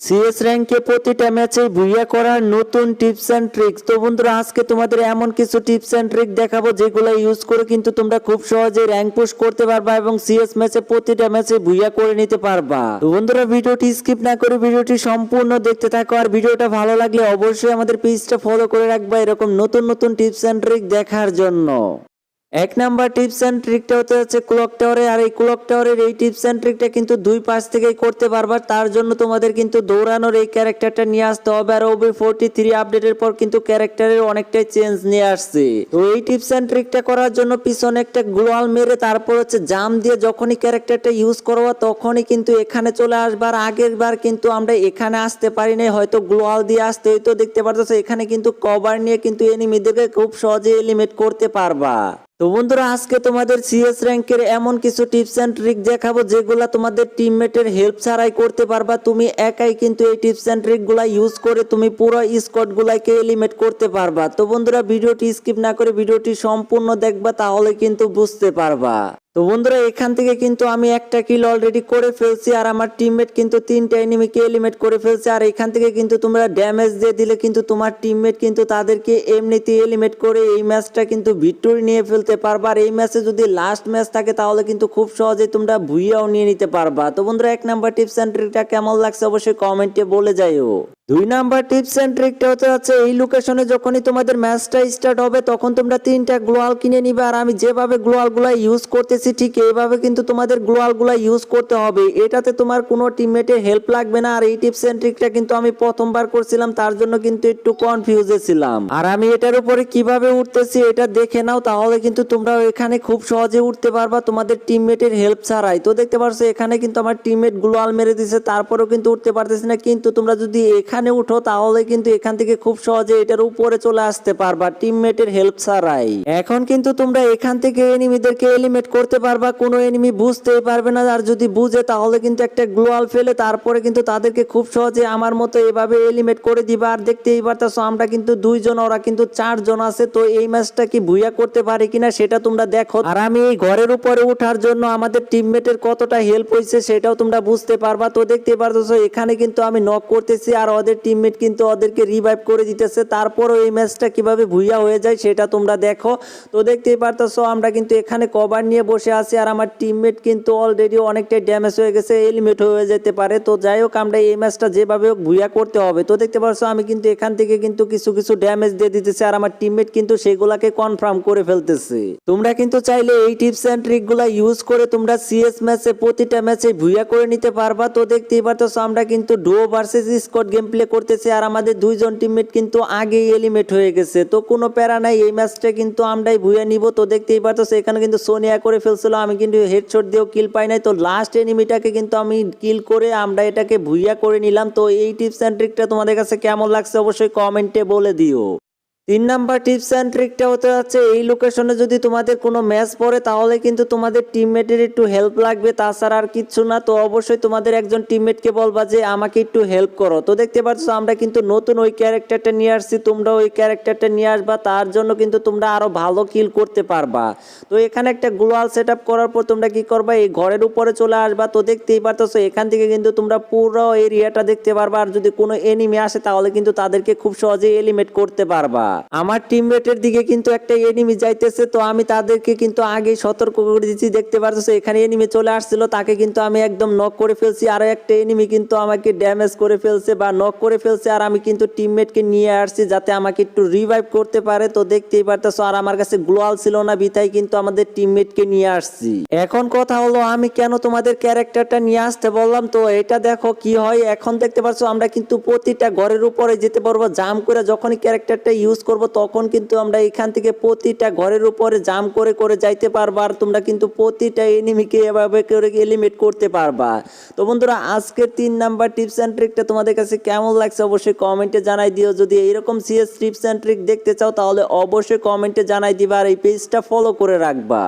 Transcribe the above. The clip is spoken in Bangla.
সিএস র্যাঙ্কে প্রতিটা ম্যাচে ভুইয়া করার নতুন টিপস অ্যান্ড ট্রিক্স তো বন্ধুরা, আজকে তোমাদের এমন কিছু টিপস অ্যান্ড ট্রিক দেখাবো যেগুলো ইউজ করে কিন্তু তোমরা খুব সহজে র্যাঙ্ক পুশ করতে পারবা এবং সিএস ম্যাচে প্রতিটা ম্যাচে ভুইয়া করে নিতে পারবা। তো বন্ধুরা, ভিডিওটি স্কিপ না করে ভিডিওটি সম্পূর্ণ দেখতে থাকো আর ভিডিওটা ভালো লাগলে অবশ্যই আমাদের পেজটা ফলো করে রাখবা এরকম নতুন নতুন টিপস অ্যান্ড ট্রিক দেখার জন্য। এক নাম্বার টিপস অ্যান্ড ট্রিকটা হতে হচ্ছে ক্লক টাওয়ারে, আর এই ক্লক টাওয়ারের এই টিপস অ্যান্ড ট্রিকটা কিন্তু দুই পাশ থেকেই করতে পারবা। তার জন্য তোমাদের কিন্তু দৌড়ানোর এই ক্যারেক্টারটা নিয়ে আসতে হবে, আর ওবি ফোরটি থ্রি আপডেটের পর কিন্তু ক্যারেক্টারের অনেকটাই চেঞ্জ নিয়ে আসছে। তো এই টিপস অ্যান্ড ট্রিকটা করার জন্য পিছনে একটা গ্লোয়াল মেরে তারপর হচ্ছে জাম দিয়ে যখনই ক্যারেক্টারটা ইউজ করব, তখনই কিন্তু এখানে চলে আসবার আগের বার কিন্তু আমরা এখানে আসতে পারি নাই হয়তো গ্লোয়াল দিয়ে আসতে হয়তো দেখতে পারতেছো, এখানে কিন্তু কভার নিয়ে কিন্তু এনিমিদেরকে খুব সহজে এলিমিট করতে পারবা। তো বন্ধুরা, আজকে তোমাদের সিএস র্যাঙ্কের এমন কিছু টিপস অ্যান্ড ট্রিক দেখাবো যেগুলো তোমাদের টিমমেটের হেল্প ছাড়াই করতে পারবা। তুমি একাই কিন্তু এই টিপস অ্যান্ড ট্রিকগুলো ইউজ করে তুমি পুরো স্কটগুলাকে এলিমেট করতে পারবা। তো বন্ধুরা, ভিডিওটি স্কিপ না করে ভিডিওটি সম্পূর্ণ দেখবা, তাহলে কিন্তু বুঝতে পারবা। তো বন্ধুরা, এখান থেকে কিন্তু আমি একটা কিল অলরেডি করে ফেলছি আর আমার টিমমেট কিন্তু তিনটা এনিমিকে এলিমেট করে ফেলছে। আর এখান থেকে কিন্তু তোমরা ড্যামেজ দিয়ে দিলে কিন্তু তোমার টিমমেট কিন্তু তাদেরকে এমনিতে এলিমেট করে এই ম্যাচটা কিন্তু ভিক্টোরি নিয়ে ফেলতে পারবা। আর এই ম্যাচে যদি লাস্ট ম্যাচ থাকে, তাহলে কিন্তু খুব সহজেই তোমরা ভুইয়াও নিয়ে নিতে পারবা। তো বন্ধুরা, এক নাম্বার টিপস অ্যান্ড ট্রিকটা কেমন লাগছে অবশ্যই কমেন্টে বলে যাইও। দুই নাম্বার টিপস অ্যান্ড ট্রিকটা হতে যাচ্ছে, এই লোকেশনে যখনই তোমাদের ম্যাচটা স্টার্ট হবে, তখন তোমরা তিনটা গ্লোয়াল কিনে নিবে। আর আমি যেভাবে গ্লোয়ালগুলা ইউজ করতেছি, ঠিক এইভাবে কিন্তু তোমাদের গ্লোয়ালগুলা ইউজ করতে হবে। এটাতে তোমার কোনো টিমমেটের হেল্প লাগবে না। আর এই টিপস অ্যান্ড ট্রিকটা কিন্তু আমি প্রথমবার করছিলাম, তার জন্য কিন্তু একটু কনফিউজে ছিলাম। আর আমি এটার উপরে কীভাবে উঠতেছি, এটা দেখে নাও, তাহলে কিন্তু তোমরা এখানে খুব সহজে উঠতে পারবা তোমাদের টিমমেটের হেল্প ছাড়াই। তো দেখতে পারছ, এখানে কিন্তু আমার টিমমেট গ্লোয়াল মেরে দিছে, তারপরেও কিন্তু উঠতে পারতেছি না। কিন্তু তোমরা যদি এখানে উঠো, তাহলে কিন্তু এখান থেকে খুব সহজে এটার উপরে চলে আসতে পারবা টিমমেটের হেল্প ছাড়াই। এখন কিন্তু তোমরা এখান থেকে এনিমিদেরকে এলিমিট করতে পারবা, কোনো এনিমি বুঝতেই পারবে না, আর যদি বুঝে, তাহলে কিন্তু একটা গ্লোয়াল ফেলে, তারপরে কিন্তু তাদেরকে খুব সহজে আমার মতো এভাবে এলিমিট করে দিবা। আর দেখতে দেখতেই পারতেছো, আমরা কিন্তু দুইজন, ওরা কিন্তু চারজন আছে, তো এই ম্যাচটা কি ভুইয়া করতে পারে কিনা সেটা তোমরা দেখো। আর আমি এই ঘরের উপরে ওঠার জন্য আমাদের টিমমেটের কতটা হেল্প হয়েছে সেটাও তোমরা বুঝতে পারবা। তো দেখতে পারতেছো, এখানে কিন্তু আমি নক করতেছি, আর ওদের টিমমেট কিন্তু ওদেরকে রিভাইভ করে দিতেছে। তারপরও এই ম্যাচটা কীভাবে ভুইয়া হয়ে যায় সেটা তোমরা দেখো। তো দেখতেই পারতেছো, আমরা কিন্তু এখানে কভার নিয়ে বসে আছি আর আমার টিমমেট কিন্তু অলরেডি অনেকটাই ড্যামেজ হয়ে গেছে এলিমিট হয়ে যেতে পারে। তো যাই হোক, আমরা এই ম্যাচটা যেভাবে হোক ভুইয়া করতে হবে। তো দেখতে পারছ, আমি কিন্তু এখান থেকে কিন্তু কিছু কিছু ড্যামেজ দিয়ে দিতেছি আর আমার টিমমেট কিন্তু সেগুলাকে কনফার্ম করে ফেলতেছে। তোমরা কিন্তু চাইলে এই টিপস অ্যান্ড ট্রিকগুলা ইউজ করে তোমরা সিএস ম্যাচে প্রতিটা ম্যাচে ভুইয়া করে নিতে পারবা। তো দেখতেই পারতেছো, আমরা কিন্তু duo versus squad game play করতেছে আর আমাদের দুইজন টিমমেট কিন্তু আগেই এলিমেট হয়ে গেছে। তো কোনো প্যারা নাই, এই ম্যাচটা কিন্তু আমরাই ভুয়ে নিব। তো দেখতেই পারতো সেখানে কিন্তু সোনিয়া করে ফেলছিল, আমি কিন্তু হেডশট দিয়েও কিল পাই নাই। তো লাস্ট এনিমিটাকে কিন্তু আমি কিল করে আমরা এটাকে ভুইয়া করে নিলাম। তো এই টিপস অ্যান্ড ট্রিকটা তোমাদের কাছে কেমন লাগছে অবশ্যই কমেন্টে বলে দিও। তিন নাম্বার টিপস অ্যান্ড ট্রিকটা হতে যাচ্ছে, এই লোকেশনে যদি তোমাদের কোনো ম্যাচ পড়ে, তাহলে কিন্তু তোমাদের টিমমেটের একটু হেল্প লাগবে। তাছাড়া আর কিচ্ছু না, তো অবশ্যই তোমাদের একজন টিমমেটকে বলবা যে, আমাকে একটু হেল্প করো। তো দেখতে পাচ্ছ, আমরা কিন্তু নতুন ওই ক্যারেক্টারটা নিয়ে আসছি, তোমরা ওই ক্যারেক্টারটা নিয়ে আসবা, তার জন্য কিন্তু তোমরা আরও ভালো কিল করতে পারবা। তো এখানে একটা গ্লোয়াল সেট করার পর তোমরা কি করবা, এই ঘরের উপরে চলে আসবা। তো দেখতেই পারতেছো, এখান থেকে কিন্তু তোমরা পুরো এরিয়াটা দেখতে পারবা, আর যদি কোনো এনিমি আসে, তাহলে কিন্তু তাদেরকে খুব সহজেই এলিমেট করতে পারবা। আমার টিমমেটের দিকে কিন্তু একটা এনিমি যাইতেছে, তো আমি তাদেরকে কিন্তু আগে সতর্ক করে দিচ্ছি দেখতে পারতেছো, এখানে এনিমি চলে আসছিল, তাকে কিন্তু আমি একদম নক করে ফেলছি, আর একটা এনিমি কিন্তু আমাকে ড্যামেজ করে ফেলছে বা নক করে ফেলছে, আর আমি কিন্তু টিমমেটকে নিয়ে আসছি যাতে আমাকে একটু রিভাইভ করতে পারে, তো দেখতেই পারতেছো, আর আমার কাছে গ্লোয়াল ছিল না বিতাই কিন্তু আমাদের টিমমেটকে নিয়ে আসছি। এখন কথা হলো, আমি কেন তোমাদের ক্যারেক্টারটা নিয়ে আসতে বললাম, তো এটা দেখো কি হয়, এখন দেখতে পাচ্ছ আমরা কিন্তু প্রতিটা ঘরের উপরে যেতে পারব জাম করে যখনই ক্যারেক্টারটা ইউজ করব, তখন কিন্তু আমরা এখান থেকে প্রতিটা ঘরের উপরে জাম করে করে যাইতে পারবা আর তোমরা কিন্তু প্রতিটা এনিমিকে এভাবে করে এলিমিনেট করতে পারবা। তো বন্ধুরা, আজকের তিন নাম্বার টিপস অ্যান্ড ট্রিকটা তোমাদের কাছে কেমন লাগছে অবশ্যই কমেন্টে জানাই দিও। যদি এইরকম সিএস টিপস অ্যান্ড ট্রিক দেখতে চাও, তাহলে অবশ্যই কমেন্টে জানাই দিবা আর এই পেজটা ফলো করে রাখবা।